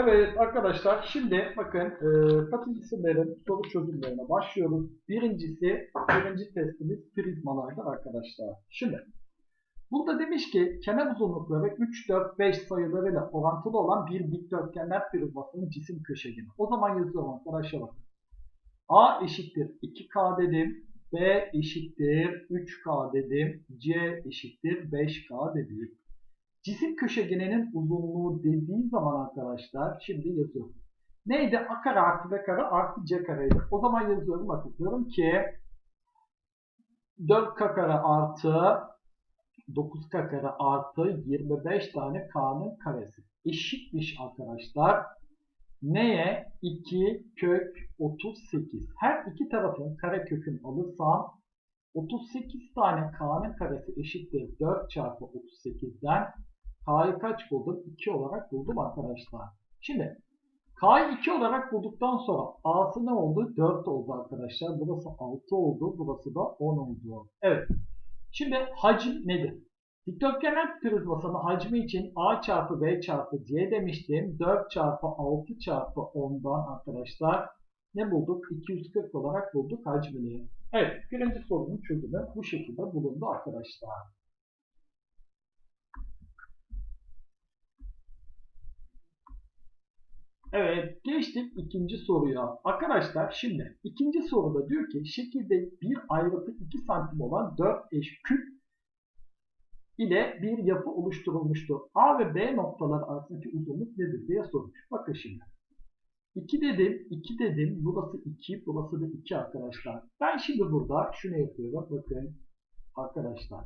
Evet arkadaşlar şimdi bakın e, katı cisimlerin soru çözümlerine başlıyoruz. Birincisi, birinci testimiz prizmalardır arkadaşlar. Şimdi burada demiş ki kenar uzunlukları 3, 4, 5 sayılarıyla orantılı olan bir dikdörtgenler prizmasının cisim köşegeni. O zaman yazıyorum arkadaşlar bakın. A eşittir 2K dedim. B eşittir 3K dedim. C eşittir 5K dedim. Cisim köşegeninin uzunluğu dediği zaman arkadaşlar şimdi yazıyorum. Neydi? A kare artı B kare artı C kareydi. O zaman yazıyorum bakın diyorum ki 4K kare artı 9K kare artı 25 tane K'nın karesi. Eşitmiş arkadaşlar. Neye? 2 kök 38. Her iki tarafın kare kökünü alırsam 38 tane K'nın karesi eşittir 4 çarpı 38'den K'yı kaç buldum? 2 olarak buldum arkadaşlar. Şimdi K'yı 2 olarak bulduktan sonra A'sı ne oldu? 4 oldu arkadaşlar. Burası 6 oldu. Burası da 10 oldu. Evet. Şimdi hacim nedir? Dikdörtgenler prizmasının hacmi için A çarpı B çarpı C demiştim. 4 çarpı 6 çarpı 10'dan arkadaşlar ne bulduk? 240 olarak bulduk hacmini. Evet. Birinci sorunun çözümü bu şekilde bulundu arkadaşlar. Evet, geçtik ikinci soruya. Arkadaşlar şimdi ikinci soruda diyor ki şekilde bir ayrıtı 2 santim olan 4 eş küp ile bir yapı oluşturulmuştur. A ve B noktalar arasındaki uzunluk nedir diye sormuş. Bakın şimdi. 2 dedim, 2 dedim. Burası 2, burası da 2 arkadaşlar. Ben şimdi burada şunu yapıyorum. Bakın arkadaşlar.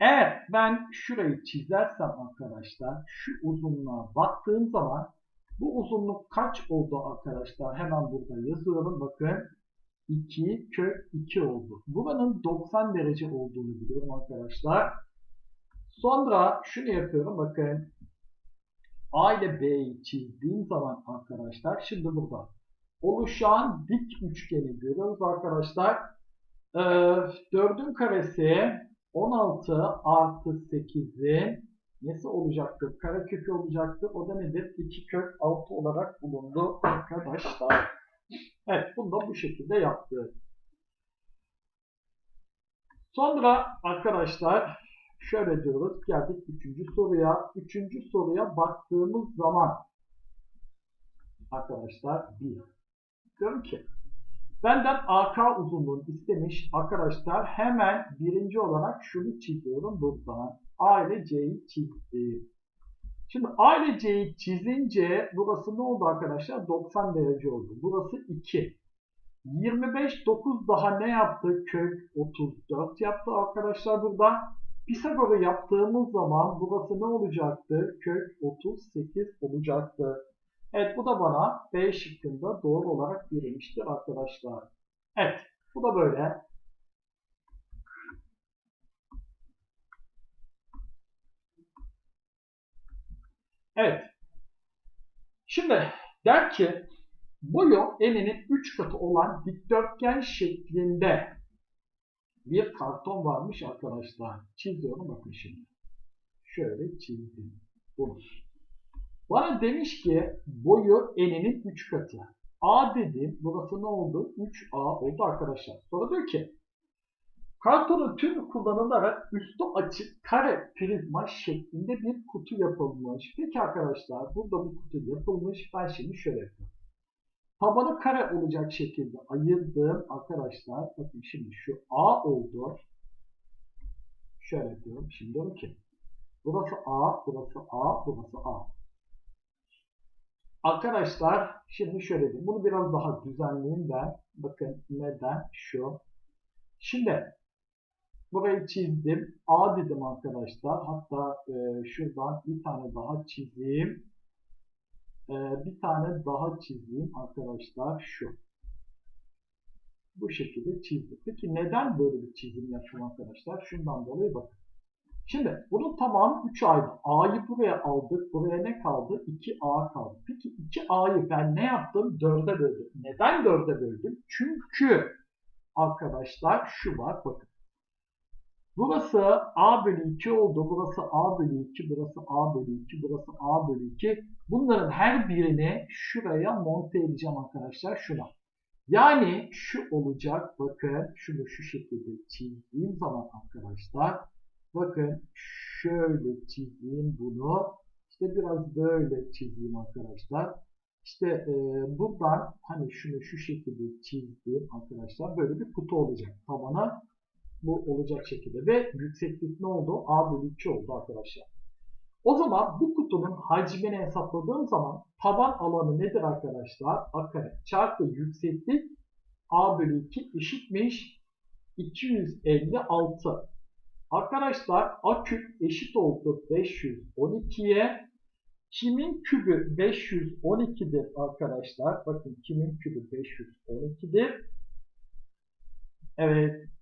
Eğer ben şurayı çizersem arkadaşlar şu uzunluğa baktığım zaman bu uzunluk kaç oldu arkadaşlar? Hemen burada yazıyorum. Bakın 2 kök 2 oldu. Buranın 90 derece olduğunu biliyorum arkadaşlar. Sonra şunu yapıyorum. Bakın A ile B'yi çizdiğim zaman arkadaşlar şimdi burada oluşan dik üçgeni görüyoruz arkadaşlar. Ee, 4'ün karesi 16 artı 8'in nesi olacaktır? Karekökü olacaktır. O da nedir? 2 kök 6 olarak bulundu arkadaşlar. Evet bunu da bu şekilde yaptık. Sonra arkadaşlar şöyle diyoruz. Geldik üçüncü soruya. Üçüncü soruya baktığımız zaman arkadaşlar bir. Diyorum ki benden AK uzunluğunu istemiş. Arkadaşlar hemen birinci olarak şunu çiziyorum buradan. A ile C'yi çizdim. Şimdi A ile C'yi çizince burası ne oldu arkadaşlar? 90 derece oldu. Burası 2. 25, 9 daha ne yaptı? Kök 34 yaptı arkadaşlar burada. Pisagor'u yaptığımız zaman burası ne olacaktı? Kök 38 olacaktı. Evet bu da bana B şıkkında doğru olarak verilmiştir arkadaşlar. Evet bu da böyle. Evet. Şimdi der ki boyu eninin 3 katı olan dikdörtgen şeklinde bir karton varmış arkadaşlar. Çiziyorum bakın şimdi. Şöyle çizdim. Bunu. Bana demiş ki boyu eninin 3 katı. A dedim. Burası ne oldu? 3A oldu arkadaşlar. Sonra diyor ki kartonun tüm kullanılarak üstü açık kare prizma şeklinde bir kutu yapılmış. Peki arkadaşlar burada bu kutu yapılmış. Ben şimdi şöyle yapıyorum. Tabanı kare olacak şekilde ayırdım arkadaşlar. Bakın şimdi şu A oldu. Şöyle diyorum. Şimdi diyorum ki burası A, burası A, burası A. Arkadaşlar şimdi şöyle diyeyim. Bunu biraz daha düzenleyeyim ben. Bakın neden? Şu. Şimdi burayı çizdim. A dedim arkadaşlar. Hatta e, şuradan bir tane daha çizeyim. E, bir tane daha çizeyim arkadaşlar. Şu. Bu şekilde çizdim. Peki neden böyle bir çizim yapıyorum arkadaşlar? Şundan dolayı bakın. Şimdi bunun tamamı 3 ayrı. A'yı buraya aldık. Buraya ne kaldı? 2A kaldı. Peki 2A'yı ben ne yaptım? 4'e böldüm. Neden 4'e böldüm? Çünkü arkadaşlar şu var bakın. Burası A bölü 2 oldu. Burası A bölü 2. Burası A bölü 2. Burası A bölü 2. Bunların her birini şuraya monte edeceğim arkadaşlar. Şuna. Yani şu olacak. Bakın şunu şu şekilde çizdiğim zaman arkadaşlar. Bakın şöyle çizeyim bunu. İşte biraz böyle çizeyim arkadaşlar. İşte e, buradan hani şunu şu şekilde çizdim arkadaşlar. Böyle bir kutu olacak. Tabana bu olacak şekilde. Ve yükseklik ne oldu? A bölü 2 oldu arkadaşlar. O zaman bu kutunun hacmini hesapladığım zaman taban alanı nedir arkadaşlar? A kare çarpı yükseklik A bölü 2 eşitmiş 256. Arkadaşlar A küp eşit oldu 512'ye. Kimin kübü 512'dir arkadaşlar? Bakın kimin kübü 512'dir? Evet.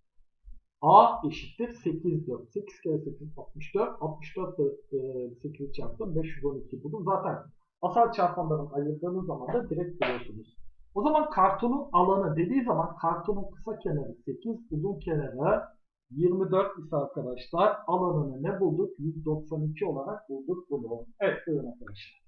A eşittir 8'dir. 8 kere 8 64. 64 da e, 8 çarptım. 512 buldum. Zaten asal çarpanların ayırdığınız zaman da direkt buluyorsunuz. O zaman kartonun alanı dediği zaman kartonun kısa kenarı 8, uzun kenarı 24 ise arkadaşlar alanını ne bulduk? 192 olarak bulduk bunu. Evet buyurun arkadaşlar.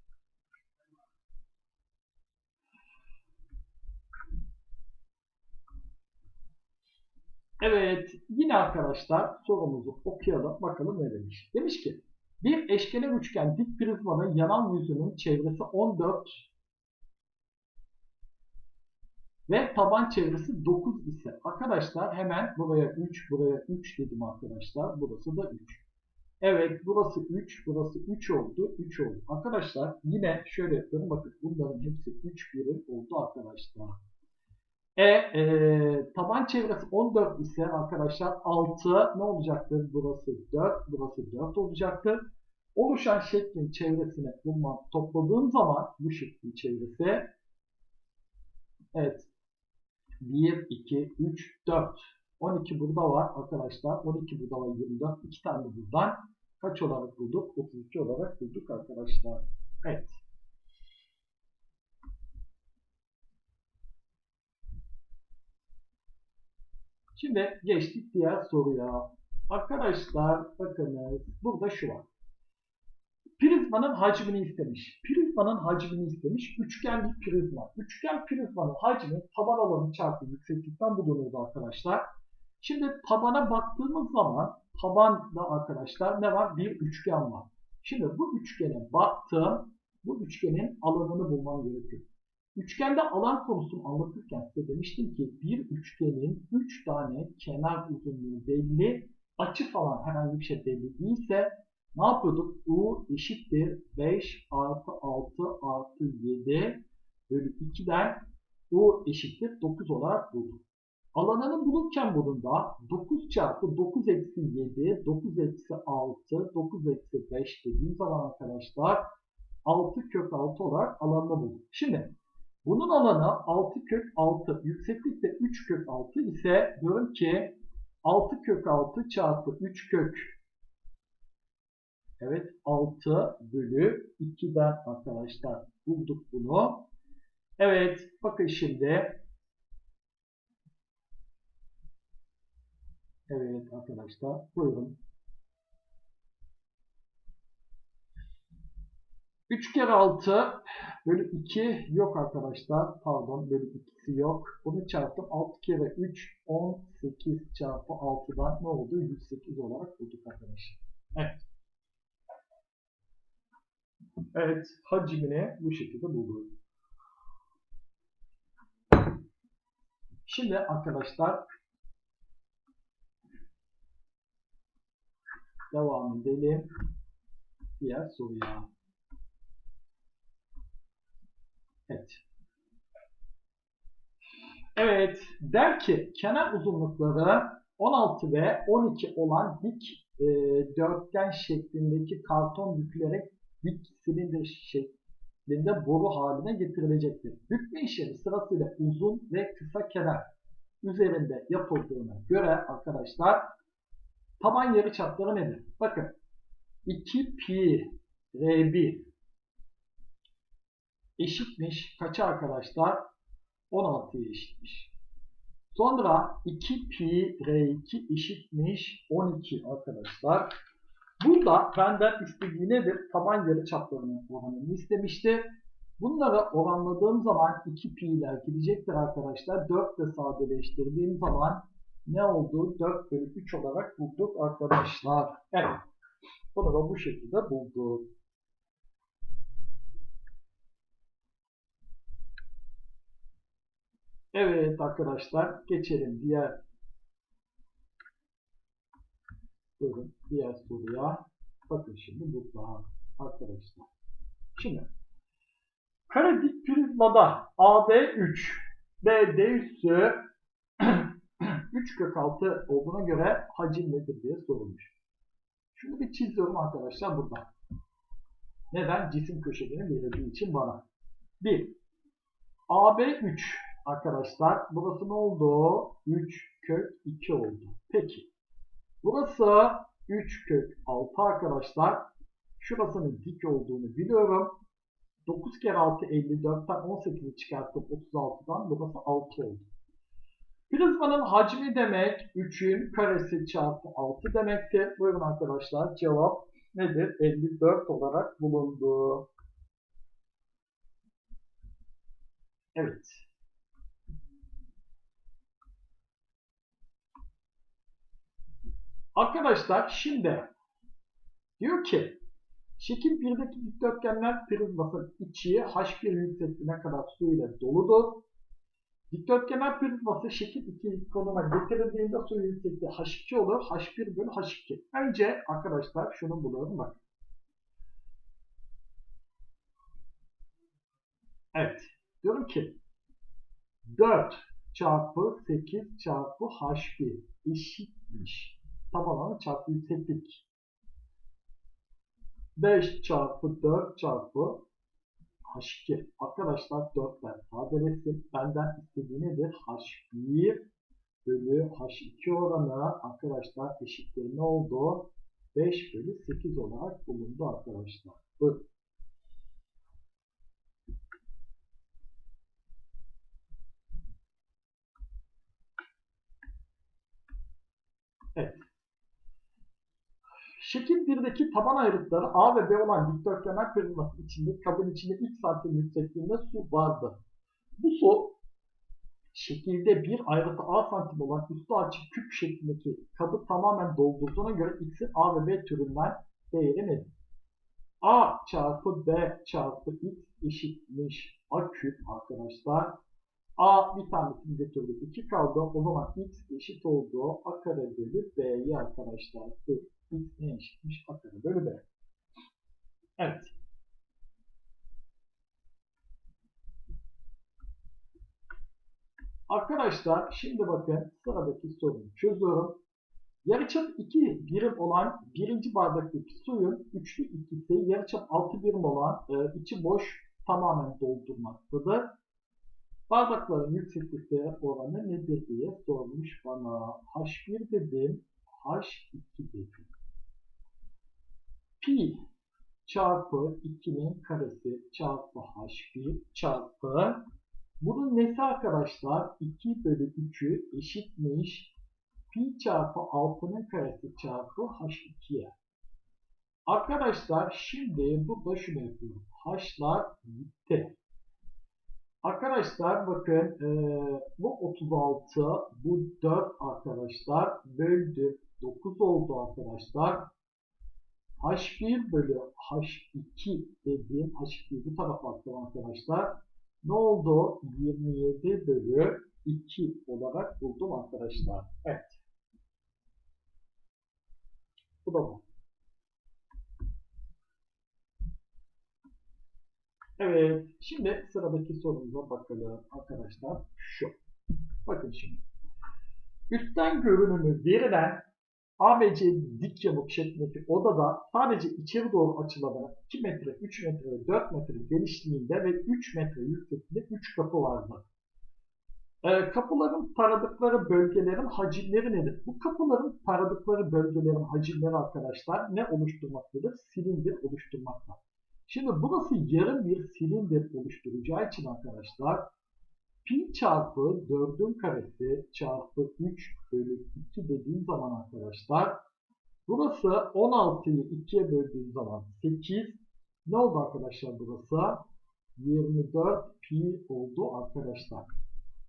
Evet yine arkadaşlar sorumuzu okuyalım bakalım ne demiş. Demiş ki bir eşkenar üçgen dik prizmanın yanan yüzünün çevresi 14 ve taban çevresi 9 ise arkadaşlar hemen buraya 3 buraya 3 dedim arkadaşlar. Burası da 3. Evet burası 3 burası 3 oldu 3 oldu. Arkadaşlar yine şöyle yapıyorum bakın bunların hepsi 3 birim oldu arkadaşlar. E, e taban çevresi 14 ise arkadaşlar 6 ne olacaktır? Burası 4 burası 4 olacaktır. Oluşan şeklin çevresini bulmam topladığım zaman bu şeklin çevresi Evet 1, 2, 3, 4. 12 burada var arkadaşlar. 12 burada var 24. 2 tane buradan. Kaç olarak bulduk? 32 olarak bulduk arkadaşlar. Evet. Şimdi geçtik diğer soruya. Arkadaşlar bakınız burada şu var. Prizmanın hacmini istemiş. Prizmanın hacmini istemiş. Üçgen bir prizma. Üçgen prizmanın hacmi taban alanı çarpı yükseklikten bulunurdu arkadaşlar. Şimdi tabana baktığımız zaman tabanda arkadaşlar ne var? Bir üçgen var. Şimdi bu üçgene baktım. Bu üçgenin alanını bulmam gerekiyor. Üçgende alan konusunu anlatırken size demiştim ki bir üçgenin 3 tane kenar uzunluğu belli, açı falan herhangi bir şey belli değilse ne yapıyorduk? U eşittir 5 artı 6 artı 7 bölü 2'den U eşittir 9 olarak bulduk. Alanını bulurken bunun da 9 çarpı 9 eksi 7, 9 eksi 6, 9 eksi 5 dediğim zaman arkadaşlar 6 kök 6 olarak alanını bulduk. Şimdi bunun alanı 6 kök 6, yükseklik de 3 kök 6 ise diyorum ki 6 kök 6 çarpı 3 kök Evet 6 bölü 2'den arkadaşlar bulduk bunu. Evet bakın şimdi. Evet arkadaşlar buyurun. 3 kere 6 bölü 2 yok arkadaşlar. Pardon bölü 2'si yok. Bunu çarptım. 6 kere 3 18 çarpı 6'dan ne oldu? 108 olarak bulduk arkadaşlar. Evet. Evet, hacmini bu şekilde bulduk. Şimdi arkadaşlar devam edelim diğer soruya. Evet. Evet, der ki kenar uzunlukları 16 ve 12 olan dik e, dörtgen şeklindeki karton bükülerek dik silindir şeklinde boru haline getirilecektir. Bükme işlemi sırasıyla uzun ve kısa kenar üzerinde yapıldığına göre arkadaşlar taban yarıçapları nedir? Bakın 2 pi r1 eşitmiş kaça arkadaşlar? 16'ya eşitmiş. Sonra 2 pi r2 eşitmiş 12 arkadaşlar. Burada benden istediği nedir? Taban yarıçaplarının oranını istemişti. Bunları oranladığım zaman 2 pi'ler gidecektir arkadaşlar. 4 ile sadeleştirdiğim zaman ne oldu? 4 bölü 3 olarak bulduk arkadaşlar. Evet. Bunu da bu şekilde bulduk. Evet arkadaşlar geçelim diğer Buyurun diğer soruya. Bakın şimdi burada arkadaşlar. Şimdi kare dik prizmada AB 3 BD üssü 3 kök 6 olduğuna göre hacim nedir diye sorulmuş. Şunu bir çiziyorum arkadaşlar burada. Neden? Cisim köşegeni verildiği için bana. 1. AB 3 arkadaşlar. Burası ne oldu? 3 kök 2 oldu. Peki. Burası 3 kök 6 arkadaşlar. Şurasının dik olduğunu biliyorum. 9 kere 6 54'ten 18'i çıkarttım 36'dan. Burası 6 oldu. Prizmanın hacmi demek 3'ün karesi çarpı 6 demektir. Buyurun arkadaşlar cevap nedir? 54 olarak bulundu. Evet. Arkadaşlar şimdi diyor ki şekil 1'deki dikdörtgenler prizmasının içi H1 yüksekliğine kadar su ile doludur. Dikdörtgenler prizması şekil 2 konuma getirildiğinde su yüksekliği H2 olur. H1 bölü H2. Önce arkadaşlar şunu buluyorum bak. Evet. Diyorum ki 4 çarpı 8 çarpı H1 eşitmiş taban alanı çarpı yükseklik. 5 çarpı 4 çarpı H2. Arkadaşlar 4'ler sadeleşsin. Benden istediği nedir? H1 bölü H2 oranı arkadaşlar eşittir ne oldu? 5 bölü 8 olarak bulundu arkadaşlar. Buyurun. Evet. Şekil 1'deki taban ayrıtları A ve B olan dikdörtgenler prizması içinde kabın içinde 3 santim yüksekliğinde su vardı. Bu su şekilde bir ayrıtı A santim olan üstü açık küp şeklindeki kabı tamamen doldurduğuna göre X'in A ve B türünden değeri nedir? A çarpı B çarpı X eşitmiş A küp arkadaşlar. A bir tanesini götürdük. 2 kaldı. O zaman X eşit oldu. A kare bölü B'yi arkadaşlar. X ne eşitmiş? A kare bölü B. Evet. Arkadaşlar şimdi bakın sıradaki soruyu çözüyorum. Yarıçap 2 birim olan birinci bardaktaki suyun üçlü ikisi yarıçap 6 birim olan e, içi boş tamamen doldurmaktadır. Bardakların yükseklikleri oranı nedir diye sormuş bana. H1 dedim, H2 dedim pi çarpı 2'nin karesi çarpı h1 çarpı bunun nesi arkadaşlar 2 bölü 3'ü eşitmiş pi çarpı 6'nın karesi çarpı h2'ye. Arkadaşlar şimdi burada şunu yapıyorum. H'lar gitti. Arkadaşlar bakın e, bu 36 bu 4 arkadaşlar böldü 9 oldu arkadaşlar. H1 bölü H2 dediğim H2'yi bu tarafa attım arkadaşlar. Ne oldu? 27 bölü 2 olarak buldum arkadaşlar. Evet. Bu da bu. Evet. Şimdi sıradaki sorumuza bakalım arkadaşlar. Şu. Bakın şimdi. Üstten görünümü verilen ABC dik yamuk şeklindeki odada sadece içeri doğru açılarak 2 metre, 3 metre ve 4 metre genişliğinde ve 3 metre yüksekliğinde 3 kapı vardı. E, kapıların taradıkları bölgelerin hacimleri nedir? Bu kapıların taradıkları bölgelerin hacimleri arkadaşlar ne oluşturmaktadır? Silindir oluşturmakta. Şimdi burası yarım bir silindir oluşturacağı için arkadaşlar pi çarpı 4'ün karesi çarpı 3 bölü 2 dediğim zaman arkadaşlar burası 16'yı 2'ye böldüğüm zaman 8 ne oldu arkadaşlar burası? 24 pi oldu arkadaşlar.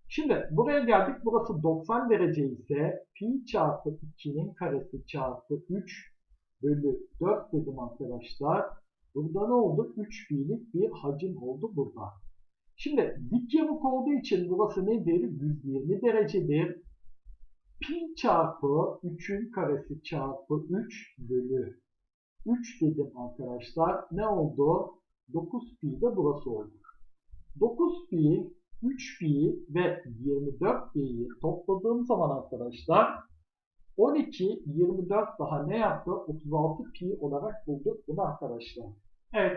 Şimdi buraya geldik. Burası 90 derece ise pi çarpı 2'nin karesi çarpı 3 bölü 4 dedim arkadaşlar. Burada ne oldu? 3 pi'lik bir hacim oldu burada. Şimdi dik yamuk olduğu için burası nedir? 120 derecedir. Pi çarpı 3'ün karesi çarpı 3 bölü 3 dedim arkadaşlar. Ne oldu? 9 pi de burası oldu. 9 pi, 3 pi ve 24 pi'yi topladığım zaman arkadaşlar 12, 24 daha ne yaptı? 36 pi olarak bulduk bunu arkadaşlar. Evet